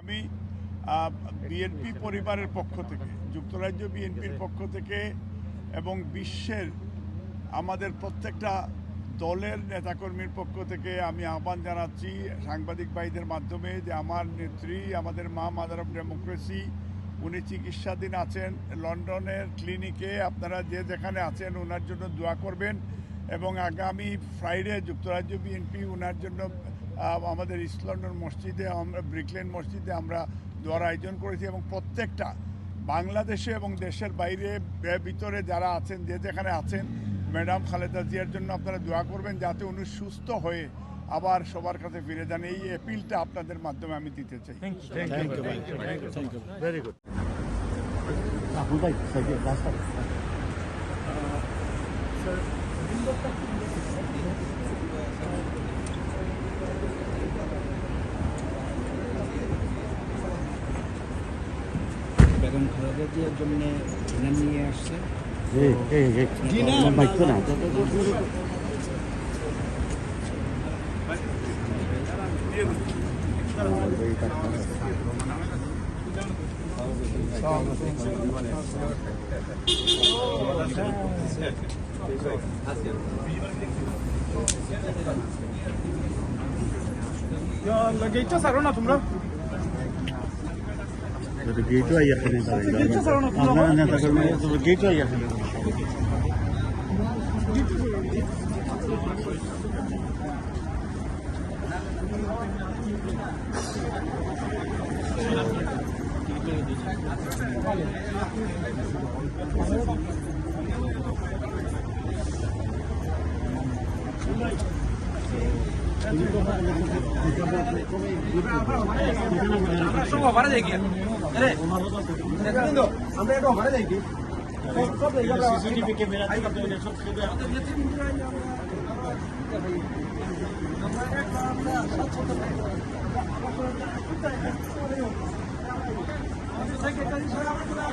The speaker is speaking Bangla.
আমি বিএনপি পরিবারের পক্ষ থেকে যুক্তরাজ্য বিএনপির পক্ষ থেকে এবং বিশ্বের আমাদের প্রত্যেকটা দলের নেতাকর্মীর পক্ষ থেকে আমি আহ্বান জানাচ্ছি সাংবাদিক ভাইদের মাধ্যমে যে আমার নেত্রী, আমাদের মা মাদার অফ ডেমোক্রেসি, উনি চিকিৎসাধীন আছেন। লন্ডনের ক্লিনিকে আপনারা যে যেখানে আছেন ওনার জন্য দোয়া করবেন এবং আগামী ফ্রাইডে যুক্তরাজ্য বিএনপি ওনার জন্য আমাদের ইস্ট লন্ডন মসজিদে আমরা ব্রিকলেন মসজিদে আমরা দোয়ার আয়োজন করেছি এবং প্রত্যেকটা বাংলাদেশে এবং দেশের বাইরে ভিতরে যারা আছেন, যে যেখানে আছেন ম্যাডাম খালেদা জিয়ার জন্য আপনারা দোয়া করবেন যাতে উনি সুস্থ হয়ে আবার সবার কাছে ফিরে যান। এই অ্যাপিলটা আপনাদের মাধ্যমে আমি দিতে চাই। থ্যাংক ইউ ভাই thank you very good Rahul ভাই সাইডে রাস্তা বেগম খালেদা জিয়ার জন্য নিয়ে আসছে। 예, 예, 예. 엄마 있구나. 야, 나 게이트 사러 나 좀. ಗೇಟು ಅಯ್ಯಪ್ಪನೇ ಅನ್ನ ತಗೊಂಡು ಗೇಟು ಅಯ್ಯಪ್ಪನೇ வரதேங்க আমরা একটা ওখানে দেখি। সেক্রেটারি সাহেব আমরা